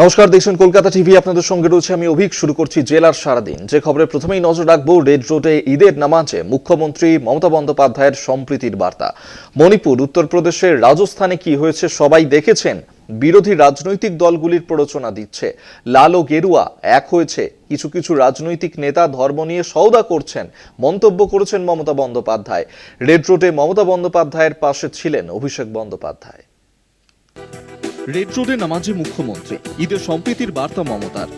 নমস্কার, দেখছেন কলকাতা টিভি, আপনাদের সঙ্গে রয়েছে আমি অভিক, শুরু করছি জেলার সারাদিন। যে খবরে প্রথমেই নজর রাখব, রেড রোডে ঈদের নামাজে মুখ্যমন্ত্রী মমতা বন্দ্যোপাধ্যায়ের সম্প্রীতির বার্তা। মণিপুর, উত্তরপ্রদেশের রাজস্থানে কি হয়েছে সবাই দেখেছেন? বিরোধী রাজনৈতিক দলগুলির প্ররোচনা দিচ্ছে। লাল ও গেরুয়া এক হয়েছে। কিছু কিছু রাজনৈতিক নেতা ধর্ম নিয়ে সওদা করছেন, মন্তব্য করেছেন মমতা বন্দ্যোপাধ্যায়। রেড রোডে মমতা বন্দ্যোপাধ্যায়ের পাশে ছিলেন অভিষেক বন্দ্যোপাধ্যায়। রেড রোডে নামাজে মুখ্যমন্ত্রী ঈদের সম্প্রীতির বার্তা মমতার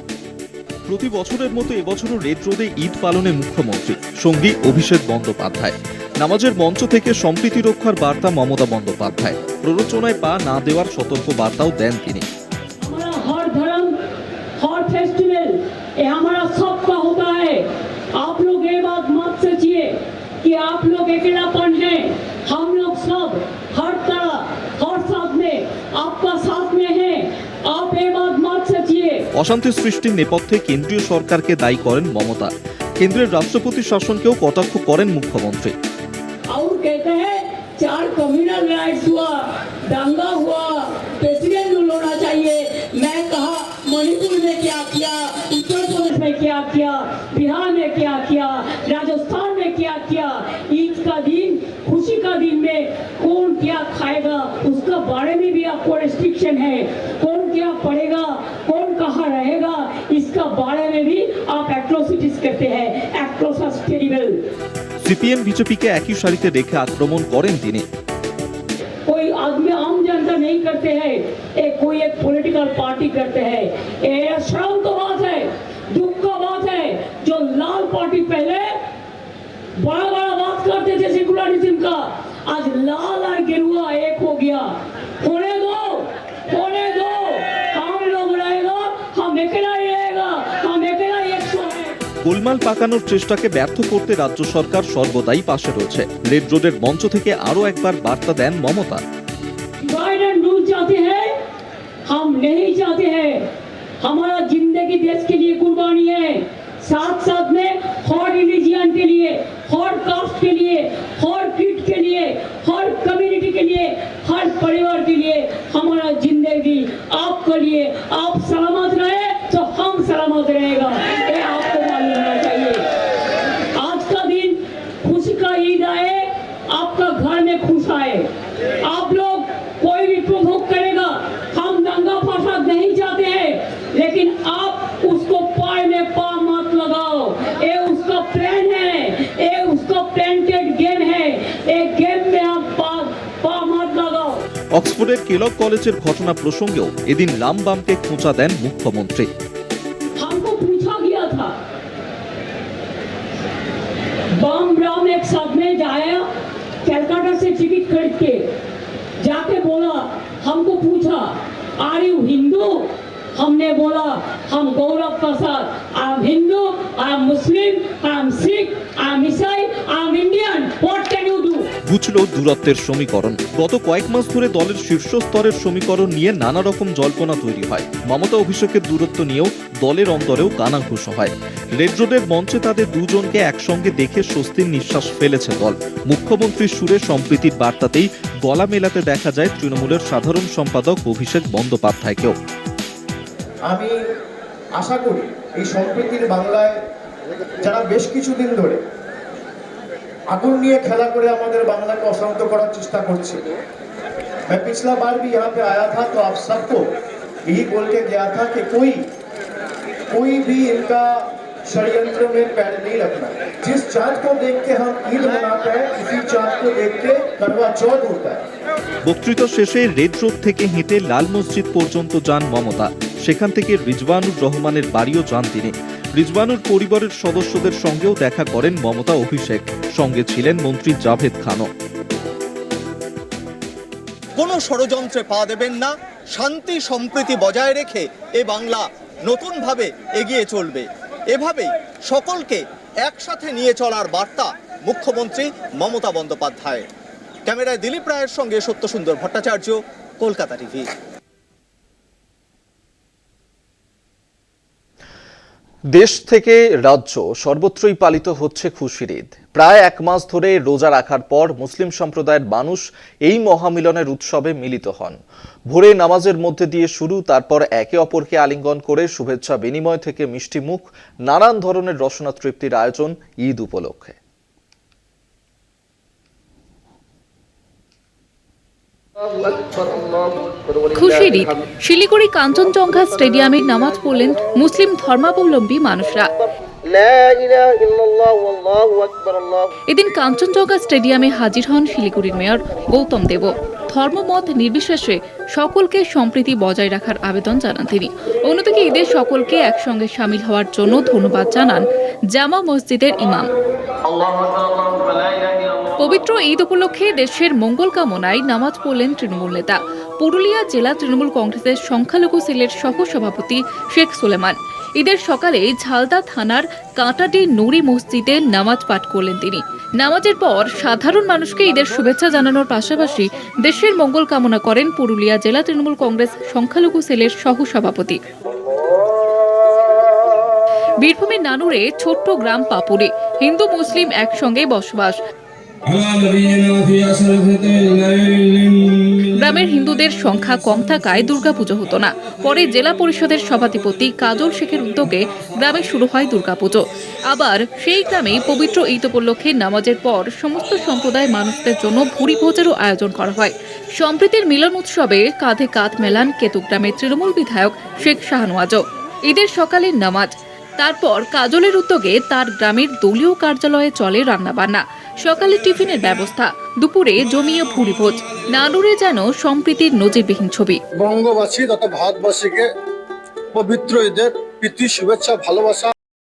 প্রতি বছরের মতো এবছরও রেড রোডে ঈদ পালনে মুখ্যমন্ত্রী সঙ্গী অভিষেক বন্দ্যোপাধ্যায় নামাজের মঞ্চ থেকে সম্প্রীতি রক্ষার বার্তা মমতা বন্দ্যোপাধ্যায় প্ররোচনায় পা না দেওয়ার সতর্ক বার্তাও দেন তিনি हमारा हर धर्म हर फेस्टिवल ये हमारा सबका होता है आप लोग ये बात मत सोचिए कि आप लोग अकेलापन है অশান্তি সৃষ্টির নেপথ্যে কেন্দ্রীয় সরকারকে দায়ী করেন মমতা কেন্দ্রের রাষ্ট্রপতি শাসনকেও কটাক্ষ করেন মুখ্যমন্ত্রী और कहते हैं चार कम्युनल राइट्स हुआ दंगा हुआ प्रेसिडेंट रूल होना चाहिए मैं कहा मणिपुर में क्या किया उत्तर प्रदेश में क्या किया बिहार में क्या किया राजस्थान में क्या किया ईद का दिन खुशी का दिन में कौन क्या खाएगा उसका बारे में भी आपको रेस्ट्रिक्शन है कौन क्या पढ़ेगा कौन कहाँ रहेगा इसका बारे में भी आप एट्रोसिटीज करते हैं एट्रोसस टेरिबल সিপিএম বিজেপিকে একই সারিতে রেখে আক্রমণ করেন তিনি कोई आदमी आम जनता नहीं करते हैं एक कोई एक पॉलिटिकल पार्टी करते हैं ये श्रम तो बात है दुख का बात है जो लाल पार्टी पहले बड़ा बड़ा बात करते थे सेकुलरिज्म का आज लाल और गेरुआ एक গোলমাল পাকানোর চেষ্টাকে ব্যর্থ করতে রাজ্য সরকার সর্বদাই পাশে রয়েছে রেড রোডের মঞ্চ থেকে আরও একবার বার্তা দেন মমতা डिवाइड एंड रूल चाहते हैं हम नहीं चाहते हैं हमारा जिंदगी देश के लिए कुर्बानी है साथ साथ में हर रिलीजियन के लिए हर कास्ट के लिए हर किट के लिए हर कम्युनिटी के लिए हर परिवार के लिए आप लोग कोई भी प्रोवोक करेगा हम दंगा फसाद नहीं चाहते हैं लेकिन आप उसको पाए में पा मत लगाओ ये उसका प्लान है ये उसका प्लांटेड गेम है ये गेम में आप पा, पा मत लगाओ অক্সফোর্ডের কেলক কলেজের ঘটনা প্রসঙ্গেও এদিন লাম বামকে খোঁচা দেন মুখ্যমন্ত্রী हमको पूछा गया था बम राम एक साथ में जाया कलकत्ता से टिकट खरीद के जाके बोला, हमको पूछा, आर यू हिंदू? हमने बोला, हम Gaurav Prasad. I am Hindu, I am Muslim, I am Sikh, I am Isai, I am Indian. What can you do ঘুচল দূরত্বের সমীকরণ। গত কয়েক মাস ধরে দলের শীর্ষ স্তরের সমীকরণ নিয়ে নানা রকম জল্পনা তৈরি হয়। মমতা অভিষেকের দূরত্ব নিয়েও দলের অন্তরেও কানাঘুষো হয়। রেড রোডের মঞ্চে তাদের দুজনকে একসঙ্গে দেখে স্বস্তির নিঃশ্বাস ফেলেছে দল। মুখ্যমন্ত্রীর সুরে সম্প্রীতির বার্তাতেই গলা মেলাতে দেখা যায় তৃণমূলের সাধারণ সম্পাদক অভিষেক বন্দ্যোপাধ্যায়কেও। আমি আশা করি এই সম্প্রীতির বাংলায় যারা বেশ কিছুদিন ধরে আগুন নিয়ে খেলা করে আমাদের বাংলাকে অশান্ত করার চেষ্টা করছে मैं पिछला बार भी यहाँ पे आया था तो आप सबको यही बोल के गया था कि कोई कोई भी इनका षड्यंत्र में पैर नहीं रखना जिस चाँद को देख के हम ईद मनाते हैं उसी चाँद को देख के करवा चौथ होता है বক্তৃতা শেষে রেড রোড থেকে হেঁটে লাল মসজিদ পর্যন্ত যান মমতা সেখান থেকে রিজওয়ানুর রহমানের বাড়িও যান তিনি রিজওয়ানুর পরিবারের সদস্যদের সঙ্গেও দেখা করেন মমতা অভিষেক। সঙ্গে ছিলেন মন্ত্রী জাভেদ খানও। কোনো ষড়যন্ত্রে পা দেবেন না, শান্তি সম্প্রীতি বজায় রেখে এ বাংলা নতুনভাবে এগিয়ে চলবে। এভাবেই সকলকে একসাথে নিয়ে চলার বার্তা মুখ্যমন্ত্রী মমতা বন্দ্যোপাধ্যায় ক্যামেরায় দিলীপ রায়ের সঙ্গে সত্যসুন্দর ভট্টাচার্য, কলকাতা টিভি। দেশ থেকে রাজ্য সর্বত্রই পালিত হচ্ছে খুশির ঈদ। প্রায় এক মাস ধরে রোজা রাখার পর মুসলিম সম্প্রদায়ের মানুষ এই মহামিলনের উৎসবে মিলিত হন। ভোরে নামাজের মধ্যে দিয়ে শুরু, তারপর একে অপরকে আলিঙ্গন করে শুভেচ্ছা বিনিময় থেকে মিষ্টি মুখ নানান ধরনের রসনা তৃপ্তির আয়োজন ঈদ উপলক্ষে। খুশির ঈদ। শিলিগুড়ি কাঞ্চনজঙ্ঘা স্টেডিয়ামে নামাজ পড়লেন মুসলিম ধর্মাবলম্বী মানুষরা। এদিন কাঞ্চনজঙ্ঘা স্টেডিয়ামে হাজির হন শিলিগুড়ির মেয়র গৌতম দেব। ধর্মমত নির্বিশেষে সকলকে সম্প্রীতি বজায় রাখার আবেদন জানান তিনি। অন্যদিকে ঈদের সকলকে একসঙ্গে সামিল হওয়ার জন্য ধন্যবাদ জানান জামা মসজিদের ইমাম। পবিত্র ঈদ উপলক্ষে দেশের মঙ্গল কামনায় নামাজ পড়লেন তৃণমূল নেতা। পুরুলিয়া জেলা তৃণমূল কংগ্রেসের সংখ্যালঘু সেলের সহ সভাপতি শেখ সুলেমান। ঈদের সকালে ঝালদা থানার কাঁটাটি নুরি মসজিদে নামাজ পাঠ করলেন তিনি। নামাজের পর সাধারণ মানুষকে ঈদের শুভেচ্ছা জানানোর পাশাপাশি দেশের মঙ্গল কামনা করেন পুরুলিয়া জেলা তৃণমূল কংগ্রেস সংখ্যালঘু সেলের সহ সভাপতি বীরভূমের নানুরে ছোট্ট গ্রাম পাপুরে। হিন্দু, মুসলিম একসঙ্গে বসবাস। গ্রামের হিন্দুদের সংখ্যা কম থাকায় দুর্গাপুজো হতো না। পরে জেলা পরিষদের সভাধিপতি কাজল শেখের উদ্যোগে গ্রামে শুরু হয় দুর্গাপুজো। আবার সেই গ্রামেই পবিত্র ঈদ উপলক্ষে নামাজের পর সমস্ত সম্প্রদায় মানুষদের জন্য ভুরি ভোজেরও আয়োজন করা হয়। সম্প্রীতির মিলন উৎসবে কাঁধে কাঁধ মেলান কেতু গ্রামের তৃণমূল বিধায়ক শেখ শাহনওয়াজও ঈদের সকালের নামাজ তারপর কাজলের উদ্যোগে তার গ্রামের দলীয় কার্যালয়ে চলে রান্নাবান্না। সকালে টিফিনের ব্যবস্থা, দুপুরে জমিয়ে ভুরিভোজ। নানুরে যেন সম্প্রীতির নজিরবিহীন ছবি। বঙ্গবাসী তথা ভারতবাসীকে পবিত্র ঈদের প্রীতি, শুভেচ্ছা, ভালোবাসা